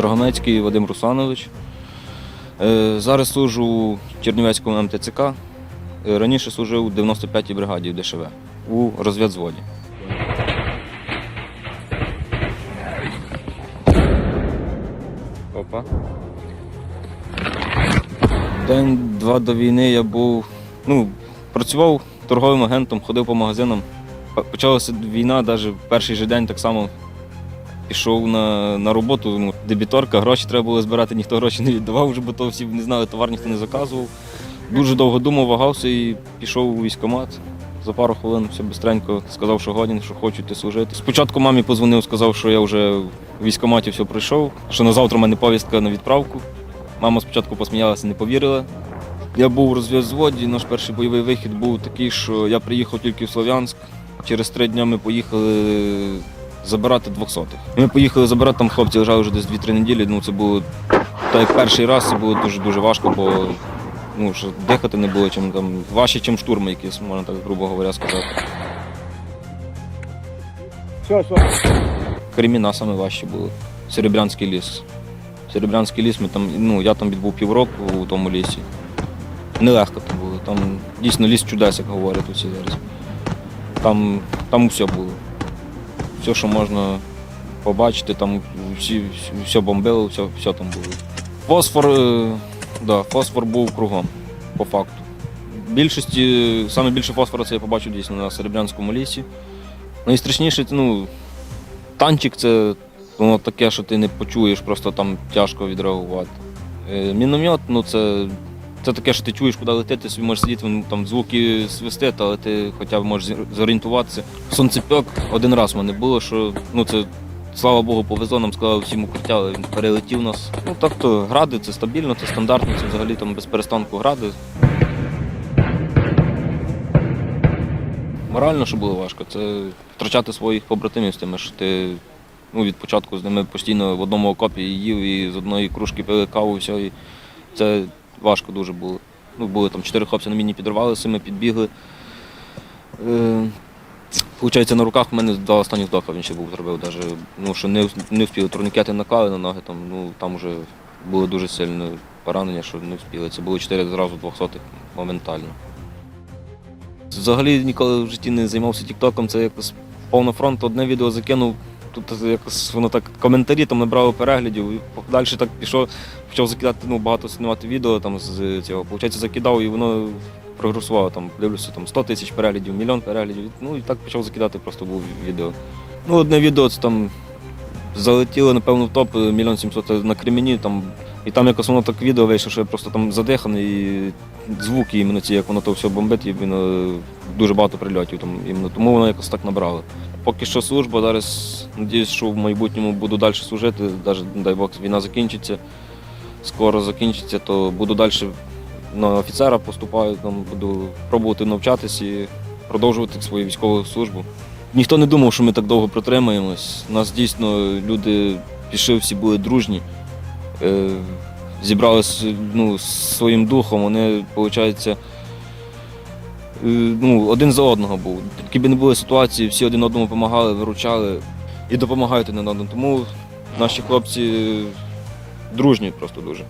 Драгомецький Вадим Русланович. Е, Зараз служу у Чернівецькому МТЦК. Е, Раніше служив у 95-й бригаді в ДШВ у розвідзводі. Опа. День-два до війни я був, ну, працював торговим агентом, ходив по магазинам. Почалася війна, навіть в перший же день так само пішов на, на роботу. Дебіторка, гроші треба було збирати, ніхто гроші не віддавав, вже, бо то всі не знали, товар ніхто не заказував. Дуже довго думав, вагався і пішов у військкомат. За пару хвилин все бистренько сказав, що годен, що хочу йти служити. Спочатку мамі позвонив, сказав, що я вже в військкоматі все пройшов, що на завтра в мене повістка на відправку. Мама спочатку посміялася, не повірила. Я був у розв'яззводі, наш перший бойовий вихід був такий, що я приїхав тільки в Слов'янськ. Через три дні ми поїхали забирати двохсотих. Ми поїхали забирати, там хлопці лежали вже десь 2-3 неділі. Ну, це було так як перший раз, це було дуже-дуже важко, бо ну, що дихати не було чим там важче, ніж штурми якісь, можна так грубо говоря сказати. Все, все. Креміна саме важче було. Серебрянський ліс. Серебрянський ліс, ми там, ну, я там відбув півроку у тому лісі. Нелегко там було. Там дійсно ліс чудес, як говорять усі зараз. Там, там все було. Все, що можна побачити, там всі, все бомбило, все, все там було. Фосфор, е, да, фосфор був кругом, по факту. Більшості, саме більше фосфора це я побачив дійсно на Серебрянському лісі. Найстрашніше, ну, танчик це воно таке, що ти не почуєш, просто там тяжко відреагувати. Е, Міномет, ну це, це таке, що ти чуєш, куди летити, собі можеш сидіти, ну, там звуки свистить, але ти хоча б можеш зорієнтуватися. Сонцепьок один раз в мене було, що ну це. Слава Богу, повезло, нам сказали всім укриття, але він перелетів нас. Ну так то гради це стабільно, це стандартно, це взагалі там без перестанку гради. Морально, що було важко, це втрачати своїх побратимів з тими, що ти ну, від початку з ними постійно в одному окопі їв і з одної кружки пили каву, все. І це важко дуже було. Ну, були там чотири хлопці на міні підривалися, ми підбігли. Е, Получається, на руках в мене до останніх вдоха він ще був зробив, даже, ну, що не, не встигли турнікети накали на ноги, там, ну, там вже було дуже сильне поранення, що не встигли. Це було чотири зразу двохсотих моментально. Взагалі ніколи в житті не займався тіктоком, це якось повно фронт, одне відео закинув, тут якось воно так коментарі там набрало переглядів, і далі так пішов, почав закидати ну, багато знімати відео там з цього. Получається, закидав і воно прогресувало. Там, дивлюся, там 100 тисяч переглядів, мільйон переглядів. Ну і так почав закидати просто був відео. Ну, одне відео це там залетіло, напевно, в топ мільйон сімсот на Кремені, там, і там якось воно так відео вийшло, що я просто там задиханий, і звуки іменно ці, як воно то все бомбить, і воно дуже багато прильотів. Там, іменно, тому воно якось так набрало. Поки що служба, зараз надіюсь, що в майбутньому буду далі служити, навіть, дай Бог, війна закінчиться, скоро закінчиться, то буду далі на офіцера поступаю, там, буду пробувати навчатись і продовжувати свою військову службу. Ніхто не думав, що ми так довго протримаємось. Нас дійсно люди пішли, всі були дружні, е, зібралися ну, своїм духом. Вони, виходить, е, ну, один за одного був. Які б не були ситуації, всі один одному допомагали, виручали і допомагають один одному. Тому наші хлопці дружні просто дуже.